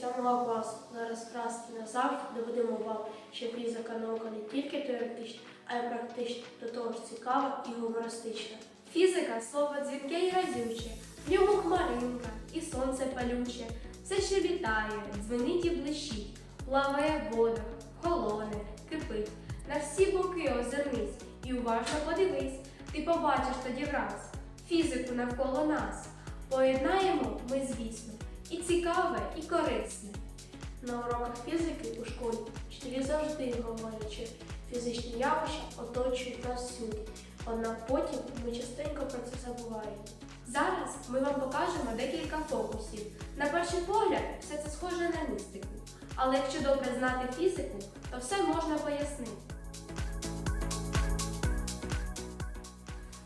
7 класу. Зараз краски назавжди доведемо вам, що фізика наука не тільки теоретична, а й практична, до того ж цікава і гумористична. Фізика слово дзвінке і разюче, в ньому хмаринка і сонце палюче, все ще вітає, дзвенить і блищить, плаває в водах, холоне, кипить. На всі боки озирнись і уважно подивись, ти побачиш тоді враз фізику навколо нас. Поєднаємо ми, звісно, і цікаве, і корисне. На уроках фізики у школі вчителі завжди говорять, що фізичні явища оточують нас всюди. Однак потім ми частенько про це забуваємо. Зараз ми вам покажемо декілька фокусів. На перший погляд, все це схоже на містику. Але якщо добре знати фізику, то все можна пояснити.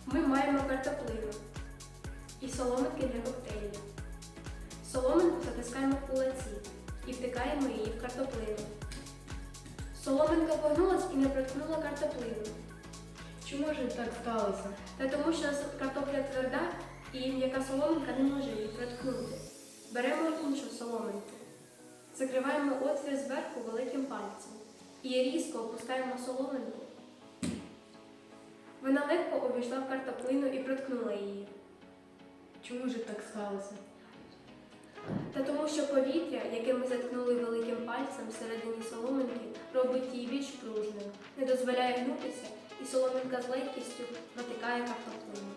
Ми маємо картоплину і соломинки для коктейлів. Соломинку затискаємо в кулаці і втикаємо її в картоплину. Соломинка погнулась і не проткнула картоплину. Чому ж так сталося? Та тому що картопля тверда і м'яка соломинка не може її проткнути. Беремо іншу соломинку. Закриваємо отвір зверху великим пальцем і різко опускаємо соломинку. Вона легко увійшла в картоплину і проткнула її. Чому ж так сталося? Та тому що повітря, яке ми заткнули великим пальцем всередині соломинки, робить її більш пружною, не дозволяє гнутися, і соломинка з легкістю натикає картоплину.